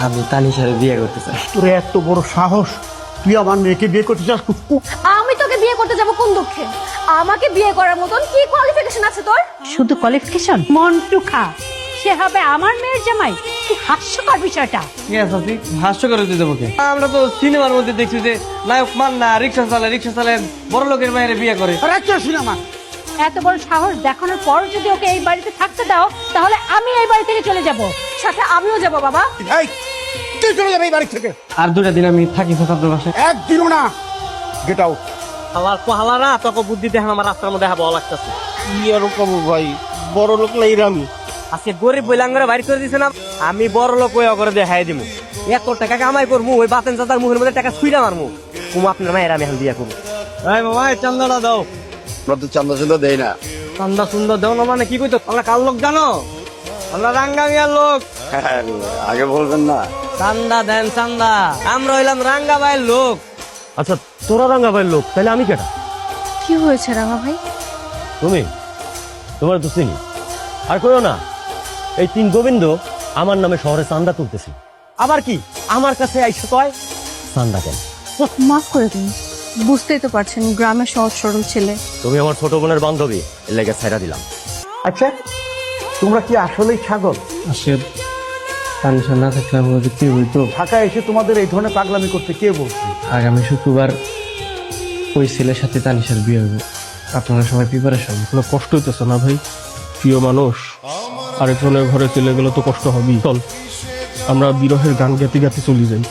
আমি তানিশারে বিয়ে করতে চাই। তোর এত বড় সাহস তুই আমার মেয়েকে বিয়ে করতে চাস? আমি তোকে বিয়ে করতে যাব কোন দুঃখে? আমাকে বিয়ে করার মতন কি কোয়ালিফিকেশন আছে তোর? শুধু কোয়ালিফিকেশন মন্টু খা সে হবে আমার মেয়ের জামাই। কি হাস্যকর বিষয়টা। ঠিক আছে আপনি হাস্য করে দিতে মুখে আমরা তো সিনেমার মধ্যে দেখছি যে নায়ক মান্না রিক্সা চালায় রিক্সা চালায় বড় লোকের মায়ের বিয়ে করে। রাজ্য সিনেমা? এত বড় সাহস দেখানোর পর যদি ওকে এই বাড়িতে থাকতে দাও তাহলে আমি এই বাড়ি থেকে চলে যাব। সাথে আমিও যাব বাবা। এই তুই চলে যাবে এই বাড়ি থেকে। আর দুটা দিন আমি থাকি আপনার বাসায়। একদিনও না। গেট আউট হালার হালারা তোকে বুদ্ধি দেখেন আমার রাস্তার মধ্যে হাবা লাগতেছে। কি আর কবো ভাই? বড় লোক লাইর আমি। আজকে গরিব বইলাঙ্গরে বাড়ি করে দিছে না আমি বড় লোক ওই করে দেখাই দিমু। এত টাকা কামাই করব ওই বাতেন চাতার মুখের মধ্যে টাকা ছুইরা মারমু কুমু আপনার মায়ের আমি এখন দিয়া করব। এই বাবা এই চান্দাটা দাও। আমরা তো চান্দা চান্দা দেই না। চান্দা সুন্দর দাও না মানে কি কইতো? আমরা কার লোক জানো? আমরা রাঙ্গামিয়ার লোক। আগে বলবেন না। চান্দা দেন চান্দা। আমরা হইলাম রাঙ্গা ভাইয়ের লোক। আচ্ছা তোরা রাঙ্গা ভাইয়ের লোক তাহলে আমি কেটা কি হয়েছে রাঙা ভাই তুমি? তোমার তো চিনি। আর কইও না এই তিন গোবিন্দ আমার নামে শহরে চান্দা তুলতেছি। আবার কি? আমার কাছে আইসো কয় চান্দা কেন মাফ করে দিন। বুঝতেই তো পারছেন গ্রামের সহজ সরল ছেলে। তুমি আমার ছোট বোনের বান্ধবী এর লেগে ছাইরা দিলাম। আচ্ছা তোমরা কি আসলেই ছাগল? আসে তানিশা না থাকলে আমি ওদের কি হইতো ঢাকায় এসে তোমাদের এই ধরনের পাগলামি করতে কে বলছে? আগামী শুক্রবার ওই ছেলের সাথে তানিশার বিয়ে হবে আপনারা সবাই প্রিপারেশন কোনো কষ্ট হইতেছে না ভাই? প্রিয় মানুষ আরেকজনের ঘরে চলে গেলে তো কষ্ট হবেই। চল আমরা বিরহের গান গাতে গাতে চলে যাই।